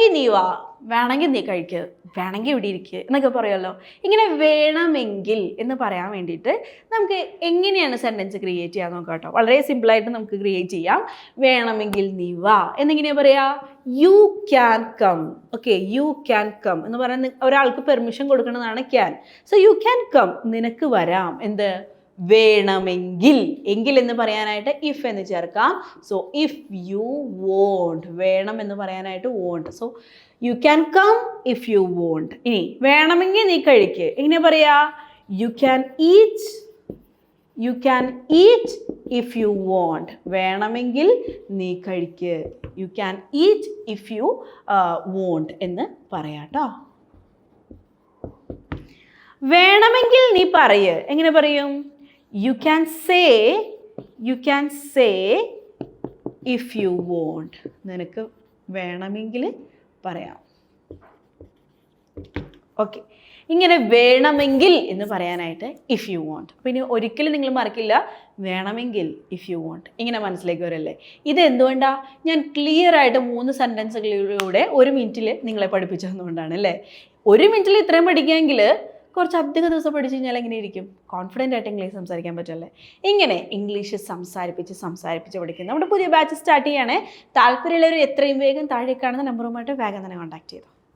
വേണമെങ്കിൽ നീ വാ വേണമെങ്കിൽ നീ കഴിക്ക് വേണമെങ്കിൽ ഇവിടെ ഇരിക്കുക എന്നൊക്കെ പറയുമല്ലോ. ഇങ്ങനെ വേണമെങ്കിൽ എന്ന് പറയാൻ വേണ്ടിയിട്ട് നമുക്ക് എങ്ങനെയാണ് സെന്റൻസ് ക്രിയേറ്റ് ചെയ്യാൻ നോക്കാം കേട്ടോ. വളരെ സിമ്പിളായിട്ട് നമുക്ക് ക്രിയേറ്റ് ചെയ്യാം. വേണമെങ്കിൽ നീ വാ. എന്നെങ്ങനെയാണ് പറയാ? You can come okay you can come എന്ന് പറയുന്ന ഒരാൾക്ക് പെർമിഷൻ കൊടുക്കുന്നതാണ് can so you can come നിനക്ക് വരാം. എന്ത്? വേണമെങ്കിൽ. എങ്കിൽ എന്ന് പറയാനായിട്ട് ഇഫ് എന്ന് ചേർക്കാം. സോ ഇഫ് യു വോണ്ട് വേണം എന്ന് പറയാനായിട്ട് want so you can come if you want ഇനി വേണമെങ്കിൽ നീ കഴിക്ക്. എങ്ങനെ പറയാ? You can eat you can eat if you want വേണമെങ്കിൽ നീ കഴിക്ക്. You can eat if you want എന്ന് പറയാട്ടോ വേണമെങ്കിൽ നീ പറയ്. എങ്ങനെ പറയും? You can say you can say if you want നിനക്ക് വേണമെങ്കിൽ പറയാം. ഓക്കെ ഇങ്ങനെ വേണമെങ്കിൽ എന്ന് പറയാനായിട്ട് ഇഫ് യു വോണ്ട് പിന്നെ ഒരിക്കലും നിങ്ങൾ മറക്കില്ല. വേണമെങ്കിൽ ഇഫ് യു വോണ്ട് ഇങ്ങനെ മനസ്സിലേക്ക് വരല്ലേ? ഇത് എന്തുകൊണ്ടാണ് ഞാൻ ക്ലിയർ ആയിട്ട് മൂന്ന് സെന്റൻസുകളിലൂടെ ഒരു മിനിറ്റിൽ നിങ്ങളെ പഠിപ്പിച്ചു തന്നുകൊണ്ടാണ് അല്ലേ? ഒരു മിനിറ്റിൽ ഇത്രയും പഠിക്കുകയെങ്കിൽ കുറച്ച് അധിക ദിവസം പഠിച്ചു കഴിഞ്ഞാൽ എങ്ങനെ ഇരിക്കും? കോൺഫിഡന്റ് ആയിട്ട് ഇംഗ്ലീഷ് സംസാരിക്കാൻ പറ്റല്ലേ? ഇങ്ങനെ ഇംഗ്ലീഷ് സംസാരിപ്പിച്ച് സംസാരിപ്പിച്ച് പഠിക്കും നമ്മുടെ പുതിയ ബാച്ച് സ്റ്റാർട്ട് ചെയ്യാണ്. താല്പര്യമുള്ളവർ എത്രയും വേഗം താഴെ കാണുന്ന നമ്പറുമായിട്ട് വേഗം തന്നെ കോൺടാക്ട് ചെയ്തു.